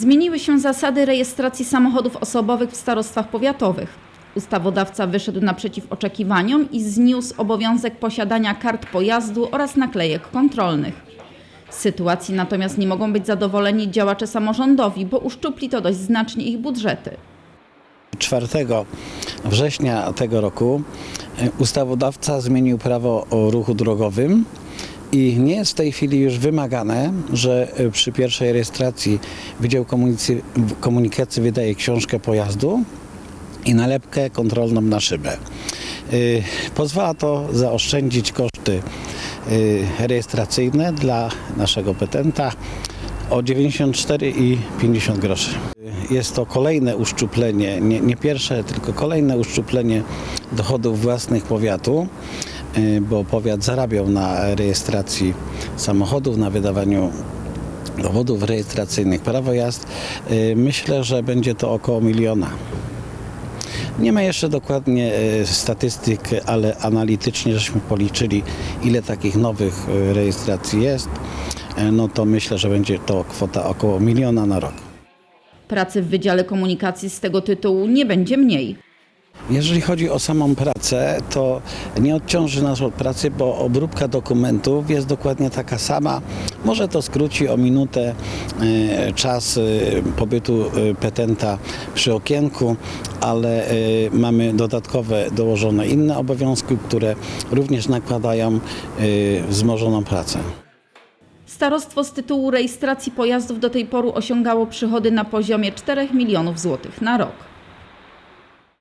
Zmieniły się zasady rejestracji samochodów osobowych w starostwach powiatowych. Ustawodawca wyszedł naprzeciw oczekiwaniom i zniósł obowiązek posiadania kart pojazdu oraz naklejek kontrolnych. Z sytuacji natomiast nie mogą być zadowoleni działacze samorządowi, bo uszczupli to dość znacznie ich budżety. 4 września tego roku e, ustawodawca zmienił prawo o ruchu drogowym i nie jest w tej chwili już wymagane, że e, przy pierwszej rejestracji Wydział Komunicy- Komunikacji wydaje książkę pojazdu i nalepkę kontrolną na szybę. Y, Pozwala to zaoszczędzić koszty y, rejestracyjne dla naszego petenta o 94,50 groszy. Jest to kolejne uszczuplenie, nie, nie pierwsze, tylko kolejne uszczuplenie dochodów własnych powiatu, bo powiat zarabiał na rejestracji samochodów, na wydawaniu dowodów rejestracyjnych, prawo jazd. Y, Myślę, że będzie to około miliona. Nie ma jeszcze dokładnie e, statystyk, ale analitycznie żeśmy policzyli, ile takich nowych e, rejestracji jest. E, No to myślę, że będzie to kwota około miliona na rok. Pracy w Wydziale Komunikacji z tego tytułu nie będzie mniej. Jeżeli chodzi o samą pracę, to nie odciąży nas od pracy, bo obróbka dokumentów jest dokładnie taka sama. Może to skróci o minutę e, czas e, pobytu e, petenta przy okienku, ale mamy dodatkowe dołożone inne obowiązki, które również nakładają wzmożoną pracę. Starostwo z tytułu rejestracji pojazdów do tej pory osiągało przychody na poziomie 4 milionów złotych na rok.